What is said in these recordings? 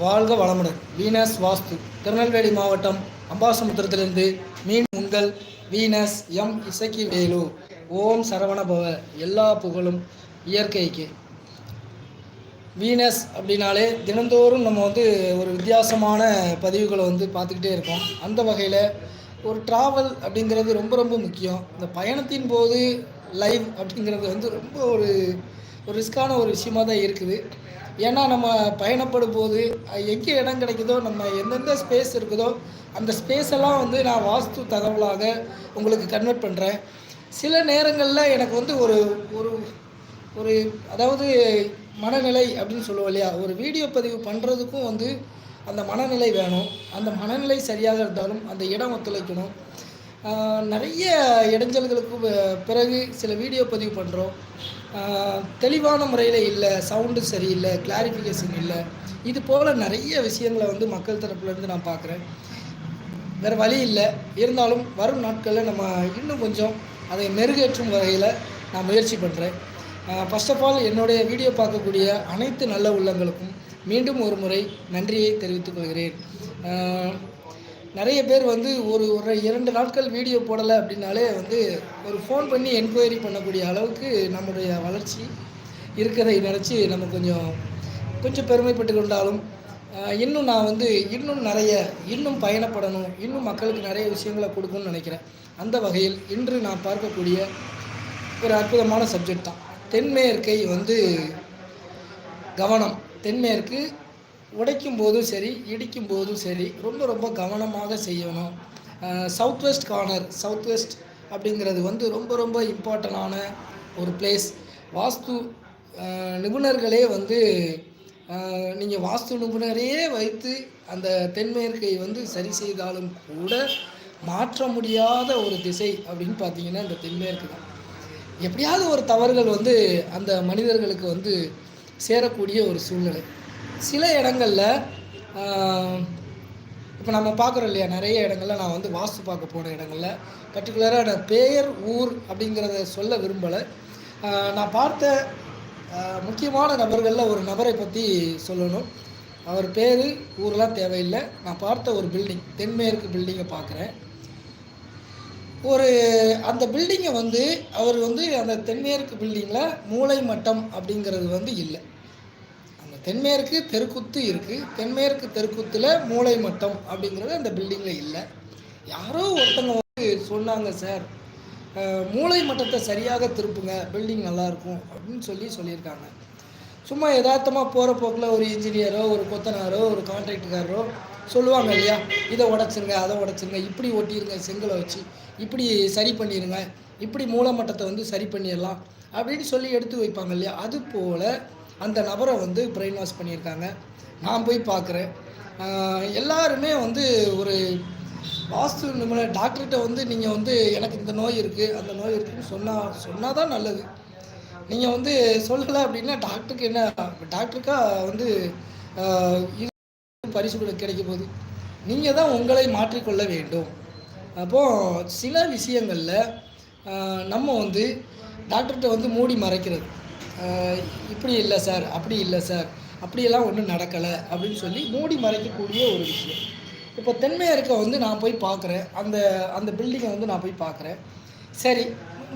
வாழ்க வளமுடன். வீனஸ் வாஸ்து. திருநெல்வேலி மாவட்டம் அம்பாசமுத்திரத்திலிருந்து மீன் உங்கள் வீனஸ் எம் இசக்கி வேலு ஓம் சரவண பவ எல்லா புகழும் இயற்கைக்கு. வீனஸ் அப்படின்னாலே தினந்தோறும் நம்ம வந்து ஒரு வித்தியாசமான பதிவுகளை வந்து பார்த்துக்கிட்டே இருக்கோம். அந்த வகையில் ஒரு ட்ராவல் அப்படிங்கிறது ரொம்ப ரொம்ப முக்கியம். இந்த பயணத்தின் போது லைவ் அப்படிங்கிறது வந்து ரொம்ப ஒரு ஒரு ரிஸ்க்கான ஒரு விஷயமா தான் இருக்குது. ஏன்னா நம்ம பயணப்படும் போது எங்கே இடம் கிடைக்குதோ நம்ம எந்தெந்த ஸ்பேஸ் இருக்குதோ அந்த ஸ்பேஸ் எல்லாம் வந்து நான் வாஸ்து தகவலாக உங்களுக்கு கன்வெர்ட் பண்ணுறேன் சில நேரங்களில் எனக்கு வந்து ஒரு ஒரு ஒரு அதாவது மனநிலை அப்படின்னு சொல்லுவோம் இல்லையா? ஒரு வீடியோ பதிவு பண்ணுறதுக்கும் வந்து அந்த மனநிலை வேணும். அந்த மனநிலை சரியாக இருந்தாலும் அந்த இடம் ஒத்துழைக்கணும். நிறைய இடைஞ்சல்களுக்கு பிறகு சில வீடியோ பதிவு பண்ணுறோம் தெளிவான முறையில் இல்லை சவுண்டு சரியில்லை கிளாரிஃபிகேஷன் இல்லை. இது போல் நிறைய விஷயங்களை வந்து மக்கள் தரப்புலேருந்து நான் பார்க்குறேன் வேறு வழி இல்லை. இருந்தாலும் வரும் நாட்களில் நம்ம இன்னும் கொஞ்சம் அதை மெருகேற்றும் வகையில் நான் முயற்சி பண்ணுறேன் ஃபர்ஸ்ட் ஆஃப் ஆல் என்னுடைய வீடியோ பார்க்கக்கூடிய அனைத்து நல்ல உள்ளங்களுக்கும் மீண்டும் ஒரு முறை நன்றியை தெரிவித்துக் கொள்கிறேன். நிறைய பேர் வந்து ஒரு ஒரு இரண்டு நாட்கள் வீடியோ போடலை அப்படின்னாலே வந்து ஒரு ஃபோன் பண்ணி என்கொயரி பண்ணக்கூடிய அளவுக்கு நம்முடைய வளர்ச்சி இருக்கிறதை நினச்சி நம்ம கொஞ்சம் கொஞ்சம் பெருமைப்பட்டு கொண்டாலும் இன்னும் நான் வந்து இன்னும் நிறைய இன்னும் பயணப்படணும் இன்னும் மக்களுக்கு நிறைய விஷயங்களை கொடுக்கணும்னு நினைக்கிறேன். அந்த வகையில் இன்று நான் பார்க்கக்கூடிய ஒரு அற்புதமான சப்ஜெக்ட் தான். தென்மேற்கை வந்து கவனம். தென்மேற்கு உடைக்கும் போதும் சரி இடிக்கும் போதும் சரி ரொம்ப ரொம்ப கவனமாக செய்யணும். South west corner south west அப்படிங்கிறது வந்து ரொம்ப ரொம்ப இம்பார்ட்டண்டான ஒரு பிளேஸ் வாஸ்து நிபுணர்களே வந்து நீங்கள் வாஸ்து நிபுணரையே வைத்து அந்த தென்மேற்கை வந்து சரி செய்தாலும் கூட மாற்ற முடியாத ஒரு திசை அப்படின்னு பார்த்தீங்கன்னா இந்த தென்மேற்கு தான். எப்படியாவது ஒரு தவறுகள் வந்து அந்த மனிதர்களுக்கு வந்து சேரக்கூடிய ஒரு சூழ்நிலை. சில இடங்களில் இப்போ நம்ம பார்க்குறோம் இல்லையா நிறைய இடங்களில் நான் வந்து வாஸ்து பார்க்க போன இடங்களில் பர்டிகுலராக நான் பெயர் ஊர் அப்படிங்கிறத சொல்ல விரும்பலை. நான் பார்த்த முக்கியமான நபர்களில் ஒரு நபரை பற்றி சொல்லணும். அவர் பேர் ஊரெலாம் தேவையில்லை. நான் பார்த்த ஒரு பில்டிங் தென்மேற்கு பில்டிங்கை பார்க்குறேன். ஒரு அந்த பில்டிங்கை வந்து அவர் வந்து அந்த தென்மேற்கு பில்டிங்கில் மூளை மட்டம் அப்படிங்கிறது வந்து இல்லை. தென்மேற்கு தெருக்குத்து இருக்குது தென்மேற்கு தெருக்குத்தில் மூளை மட்டம் அப்படிங்கிறது அந்த பில்டிங்கில் இல்லை. யாரோ ஒருத்தங்க வந்து சொன்னாங்க சார் மூளை மட்டத்தை சரியாக திருப்புங்க. பில்டிங் நல்லாயிருக்கும் அப்படின்னு சொல்லி சொல்லியிருக்காங்க. சும்மா யதார்த்தமாக போகிற போக்கில் ஒரு இன்ஜினியரோ ஒரு கொத்தனாரோ ஒரு கான்ட்ராக்டுக்காரரோ சொல்லுவாங்க இல்லையா? இதை உடச்சிருங்க அதை உடச்சிருங்க. இப்படி ஒட்டிடுங்க செங்கலை வச்சு. இப்படி சரி பண்ணிடுங்க இப்படி மூலமட்டத்தை வந்து சரி பண்ணிடலாம். அப்படின்னு சொல்லி எடுத்து வைப்பாங்க இல்லையா? அது போல் அந்த நபரை வந்து பிரெயின் வாஷ் பண்ணியிருக்காங்க. நான் போய் பார்க்குறேன். எல்லாருமே வந்து ஒரு வாஸ்து நிபுணர் டாக்டர்கிட்ட வந்து நீங்கள் வந்து எனக்கு இந்த நோய் இருக்குது அந்த நோய் இருக்குதுன்னு சொன்னால் சொன்னால் தான் நல்லது. நீங்கள் வந்து சொல்லலை அப்படின்னா டாக்டருக்கு என்ன டாக்டருக்கா வந்து இது பரிசு கிடைக்க போகுது. நீங்கள் தான் உங்களை மாற்றிக்கொள்ள வேண்டும். அப்போது சில விஷயங்களில் நம்ம வந்து டாக்டர்கிட்ட வந்து மூடி மறைக்கிறது. இப்படி இல்லை சார் அப்படி இல்லை சார் அப்படியெல்லாம் ஒன்றும் நடக்கலை அப்படின்னு சொல்லி மூடி மறைக்கக்கூடிய ஒரு விஷயம். இப்போ தென்மேற்க வந்து நான் போய் பார்க்குறேன். அந்த அந்த பில்டிங்கை வந்து நான் போய் பார்க்குறேன். சரி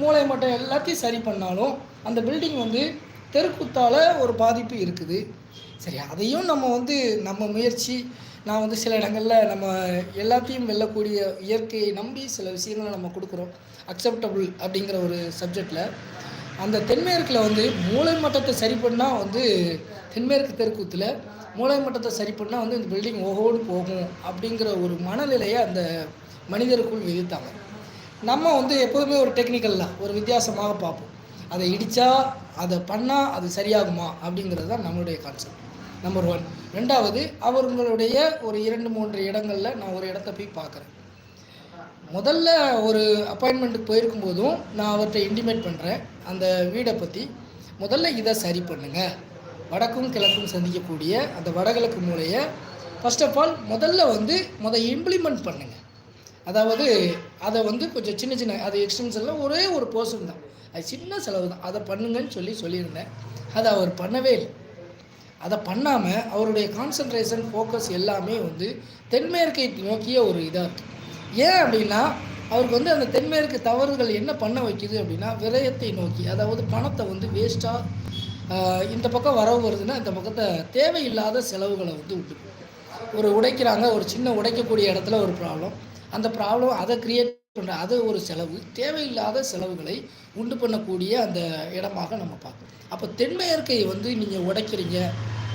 மூளை மட்டும் எல்லாத்தையும் சரி பண்ணாலும் அந்த பில்டிங் வந்து தெருக்குத்தால் ஒரு பாதிப்பு இருக்குது. சரி அதையும் நம்ம வந்து நம்ம முயற்சி நான் வந்து சில இடங்களில் நம்ம எல்லாத்தையும் வெல்லக்கூடிய இயற்கையை நம்பி சில விஷயங்களை நம்ம கொடுக்குறோம். அக்செப்டபுள் அப்படிங்கிற ஒரு சப்ஜெக்டில் அந்த தென்மேற்கில் வந்து மூளை மட்டத்தை சரி பண்ணால் வந்து தென்மேற்கு தெருக்கூத்தில் மூளை மட்டத்தை சரி பண்ணால் வந்து இந்த பில்டிங் ஓகோடு போகும் அப்படிங்கிற ஒரு மனநிலையை அந்த மனிதருக்குள் விதித்தாங்க. நம்ம வந்து எப்போதுமே ஒரு டெக்னிக்கலில் ஒரு வித்தியாசமாக பார்ப்போம். அதை இடித்தா அதை பண்ணால் அது சரியாகுமா அப்படிங்கிறது தான் நம்மளுடைய கான்செப்ட் நம்பர் ஒன் ரெண்டாவது அவர்களுடைய ஒரு இரண்டு மூன்று இடங்களில் நான் ஒரு இடத்த போய் பார்க்குறேன். முதல்ல ஒரு அப்பாயின்மெண்ட்டுக்கு போயிருக்கும் போதும் நான் அவர்கிட்ட இன்டிமேட் பண்ணுறேன் அந்த வீடை பற்றி முதல்ல இதை சரி பண்ணுங்க. வடக்கும் கிழக்கும் சந்திக்கக்கூடிய அந்த வடகிழக்கு மூலையை ஃபர்ஸ்ட் ஆஃப் ஆல் முதல்ல வந்து முதல் இம்ப்ளிமெண்ட் பண்ணுங்கள் அதாவது அதை வந்து கொஞ்சம் சின்ன சின்ன அது எக்ஸ்டென்ஷனில் ஒரே ஒரு போர்ஷன் தான். அது சின்ன செலவு தான். அதை பண்ணுங்கன்னு சொல்லி சொல்லியிருந்தேன். அதை அவர் பண்ணவே இல்லை. அதை பண்ணாமல் அவருடைய கான்சன்ட்ரேஷன் ஃபோக்கஸ் எல்லாமே வந்து தென்மேற்கை நோக்கிய ஒரு இதாக இருக்குது ஏன் அப்படின்னா அவருக்கு வந்து அந்த தென்மேற்கு தவறுகள் என்ன பண்ண வைக்குது அப்படின்னா விரயத்தை நோக்கி அதாவது பணத்தை வந்து வேஸ்ட்டாக இந்த பக்கம் வரவு வருதுன்னா இந்த பக்கத்தை தேவையில்லாத செலவுகளை வந்து விட்டு ஒரு உடைக்கிறாங்க ஒரு சின்ன உடைக்கக்கூடிய இடத்துல ஒரு ப்ராப்ளம் அந்த ப்ராப்ளம் அதை க்ரியேட் பண்ணுற அது ஒரு செலவு. தேவையில்லாத செலவுகளை உண்டு பண்ணக்கூடிய அந்த இடமாக நம்ம பார்க்கணும். அப்போ தென்மேற்கை வந்து நீங்கள் உடைக்கிறீங்க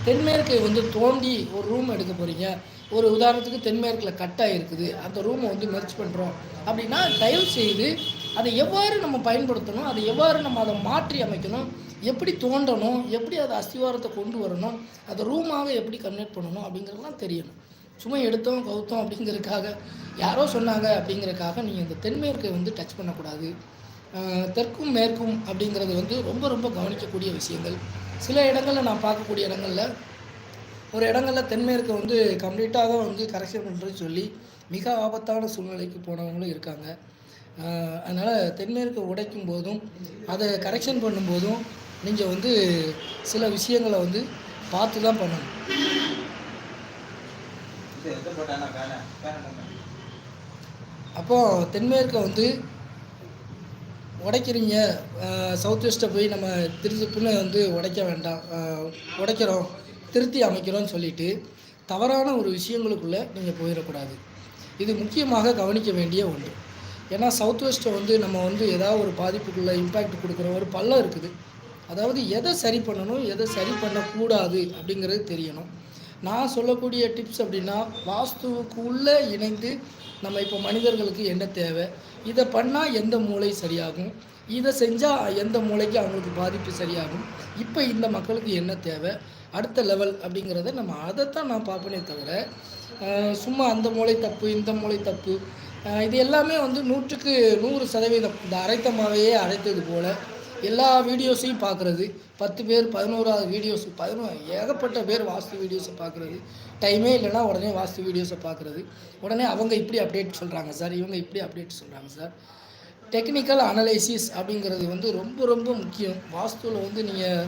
தென்மேற்கை வந்து தோண்டி ஒரு ரூம் எடுக்க போகிறீங்க ஒரு உதாரணத்துக்கு தென்மேற்கில் கட்டாக இருக்குது. அந்த ரூமை வந்து மெர்ச் பண்ணுறோம் அப்படின்னா தயவு செய்து அதை எவ்வாறு நம்ம பயன்படுத்தணும்? அதை எவ்வாறு நம்ம அதை மாற்றி அமைக்கணும்? எப்படி தோண்டணும்? எப்படி அதை அஸ்திவாரத்தை கொண்டு வரணும்? அதை ரூமாக எப்படி கன்வெர்ட் பண்ணணும்? அப்படிங்கிறதெல்லாம் தெரியணும். சும்மா எடுத்தோம் கவுத்தோம் அப்படிங்கிறதுக்காக யாரோ சொன்னாங்க அப்படிங்கிறதுக்காக நீங்கள் இந்த தென்மேற்கை வந்து டச் பண்ணக்கூடாது. தெற்கும் மேற்கும் அப்படிங்கிறது வந்து ரொம்ப ரொம்ப கவனிக்கக்கூடிய விஷயங்கள். சில இடங்களில் நான் பார்க்கக்கூடிய இடங்களில் ஒரு இடங்களில் தென்மேற்கு வந்து கம்ப்ளீட்டாக தான் வந்து கரெக்ஷன் பண்ணுறது சொல்லி மிக ஆபத்தான சூழ்நிலைக்கு போனவங்களும் இருக்காங்க. அதனால் தென்மேற்கு உடைக்கும் போதும் அதை கரெக்ஷன் பண்ணும்போதும் நீங்கள் வந்து சில விஷயங்களை வந்து பார்த்து தான் பண்ணணும். அப்போது தென்மேற்கை வந்து உடைக்கிறீங்க. சவுத் வெஸ்ட்டை போய் நம்ம திருத்துப்புன்னு வந்து உடைக்க வேண்டாம். உடைக்கிறோம் திருத்தி அமைக்கிறோம்னு சொல்லிட்டு தவறான ஒரு விஷயங்களுக்குள்ளே நீங்கள் போயிடக்கூடாது. இது முக்கியமாக கவனிக்க வேண்டிய ஒன்று. ஏன்னா சவுத் வெஸ்ட்டை வந்து நம்ம வந்து ஏதாவது ஒரு பாதிப்புக்குள்ளே இம்பேக்ட் கொடுக்குற ஒரு பள்ளம் இருக்குது. அதாவது எதை சரி பண்ணணும் எதை சரி பண்ணக்கூடாது அப்படிங்கிறது தெரியணும். நான் சொல்லக்கூடிய டிப்ஸ் அப்படின்னா வாஸ்துவுக்கு உள்ளே இணைந்து நம்ம இப்போ மனிதர்களுக்கு என்ன தேவை? இதை பண்ணால் எந்த மூளை சரியாகும்? இதை செஞ்சால் எந்த மூளைக்கு அவங்களுக்கு பாதிப்பு சரியாகும்? இப்போ இந்த மக்களுக்கு என்ன தேவை? அடுத்த லெவல் அப்படிங்கிறத நம்ம அதைத்தான் நான் பார்ப்பனே தவிர சும்மா அந்த மூளை தப்பு இந்த மூளை தப்பு இது எல்லாமே வந்து நூற்றுக்கு நூறு சதவீதம் இந்த அரைத்த மாவையே அரைத்தது போல் எல்லா வீடியோஸையும் பார்க்குறது. பத்து பேர் பதினோராவது வீடியோஸ் பதினோரு ஏகப்பட்ட பேர் வாஸ்து வீடியோஸை பார்க்குறது. டைமே இல்லைன்னா உடனே வாஸ்து வீடியோஸை பார்க்குறது. உடனே அவங்க இப்படி அப்டேட் சொல்கிறாங்க சார் இவங்க இப்படி அப்டேட் சொல்கிறாங்க சார். டெக்னிக்கல் அனலைசிஸ் அப்படிங்கிறது வந்து ரொம்ப ரொம்ப முக்கியம். வாஸ்துவில் வந்து நீங்கள்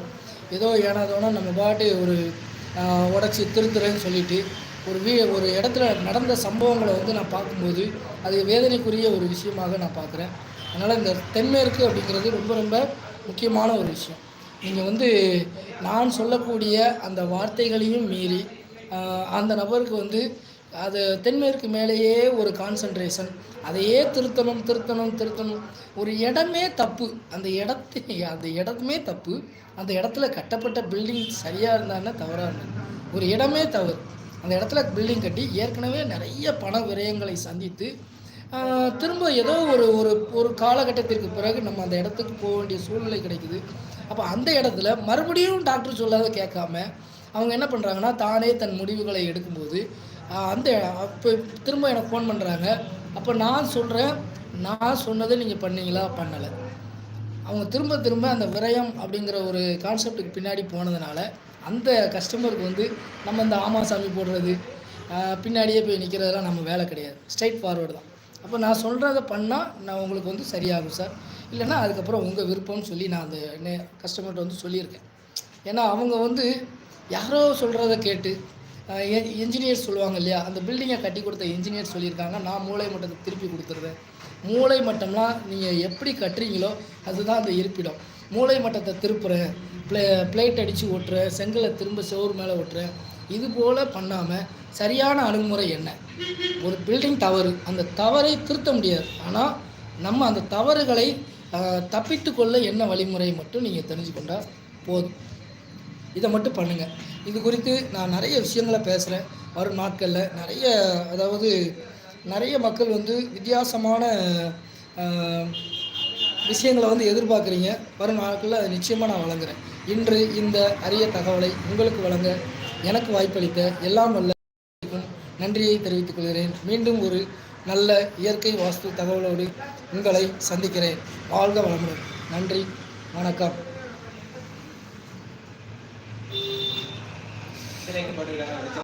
ஏதோ ஏனாதோனா நம்ம பாட்டு ஒரு உடச்சி திருத்துறேன்னு சொல்லிட்டு ஒரு வீ ஒரு இடத்துல நடந்த சம்பவங்களை வந்து நான் பார்க்கும்போது அது வேதனைக்குரிய ஒரு விஷயமாக நான் பார்க்குறேன். அதனால் இந்த தென்மேற்கு அப்படிங்கிறது ரொம்ப ரொம்ப முக்கியமான ஒரு விஷயம். நீங்கள் வந்து நான் சொல்லக்கூடிய அந்த வார்த்தைகளையும் மீறி அந்த நபருக்கு வந்து அது தென்மேற்கு மேலேயே ஒரு கான்சன்ட்ரேஷன் அதையே திருத்தணும் திருத்தணும் திருத்தணும். ஒரு இடமே தப்பு. அந்த இடத்து அந்த இடமே தப்பு. அந்த இடத்துல கட்டப்பட்ட பில்டிங் சரியாக இருந்தானே தவறாக இருந்தது. ஒரு இடமே தவறு. அந்த இடத்துல பில்டிங் கட்டி ஏற்கனவே நிறைய பண விரயங்களை சந்தித்து திரும்ப ஏதோ ஒரு ஒரு ஒரு காலகட்டத்திற்கு பிறகு நம்ம அந்த இடத்துக்கு போக வேண்டிய சூழ்நிலை கிடைக்குது. அப்போ அந்த இடத்துல மறுபடியும் டாக்டர் சொல்லாத கேட்காம அவங்க என்ன பண்ணுறாங்கன்னா தானே தன் முடிவுகளை எடுக்கும்போது அந்த அப்போ திரும்ப எனக்கு ஃபோன் பண்ணுறாங்க அப்போ நான் சொல்கிறேன் நான் சொன்னதை நீங்கள் பண்ணீங்களா? பண்ணலை. அவங்க திரும்ப திரும்ப அந்த விரயம் அப்படிங்கிற ஒரு கான்செப்டுக்கு பின்னாடி போனதுனால அந்த கஸ்டமருக்கு வந்து நம்ம இந்த ஆமாசாமி போடுறது பின்னாடியே போய் நிற்கிறதெல்லாம் நம்ம வேலை கிடையாது. ஸ்ட்ரைட் ஃபார்வேர்டு தான். அப்போ நான் சொல்கிறத பண்ணால் நான் உங்களுக்கு வந்து சரியாகும் சார். இல்லைன்னா அதுக்கப்புறம் உங்கள் விருப்பம்னு சொல்லி நான் அந்த நே கஸ்டமர்கிட்ட வந்து சொல்லியிருக்கேன். ஏன்னா அவங்க வந்து யாரோ சொல்கிறத கேட்டு என்ஜினியர் சொல்லுவாங்க இல்லையா? அந்த பில்டிங்கை கட்டி கொடுத்த இன்ஜினியர் சொல்லியிருக்காங்க. நான் மூளை மட்டத்தை திருப்பி கொடுத்துருவேன். மூளை மட்டம்லாம் நீங்கள் எப்படி கட்டுறீங்களோ அதுதான் அந்த இருப்பிடம். மூளை மட்டத்தை திருப்புறேன் ப்ளே பிளேட் அடித்து ஓட்டுறேன் செங்கலை திரும்ப செவ்வறு மேலே ஓட்டுறேன் இது போல் பண்ணாமல் சரியான அணுகுமுறை என்ன? ஒரு பில்டிங் தவறு. அந்த தவறை திருத்த முடியாது. ஆனால் நம்ம அந்த தவறுகளை தப்பித்து கொள்ள என்ன வழிமுறை மட்டும் நீங்கள் தெரிஞ்சுக்கொண்டால் போதும். இதை மட்டும் பண்ணுங்கள் இது குறித்து நான் நிறைய விஷயங்களை பேசுகிறேன் வரும் நாட்களில் நிறைய அதாவது நிறைய மக்கள் வந்து வித்தியாசமான விஷயங்களை வந்து எதிர்பார்க்குறீங்க. வரும் நாட்களில் அதை நிச்சயமாக நான் வழங்குறேன். இன்று இந்த அரிய தகவலை உங்களுக்கு வழங்க எனக்கு வாய்ப்பளித்த எல்லாம் வல்ல நன்றியை தெரிவித்துக் கொள்கிறேன். மீண்டும் ஒரு நல்ல இயற்கை வாஸ்து தகவலோடு உங்களை சந்திக்கிறேன். வாழ்க வளமுடன். நன்றி. வணக்கம்.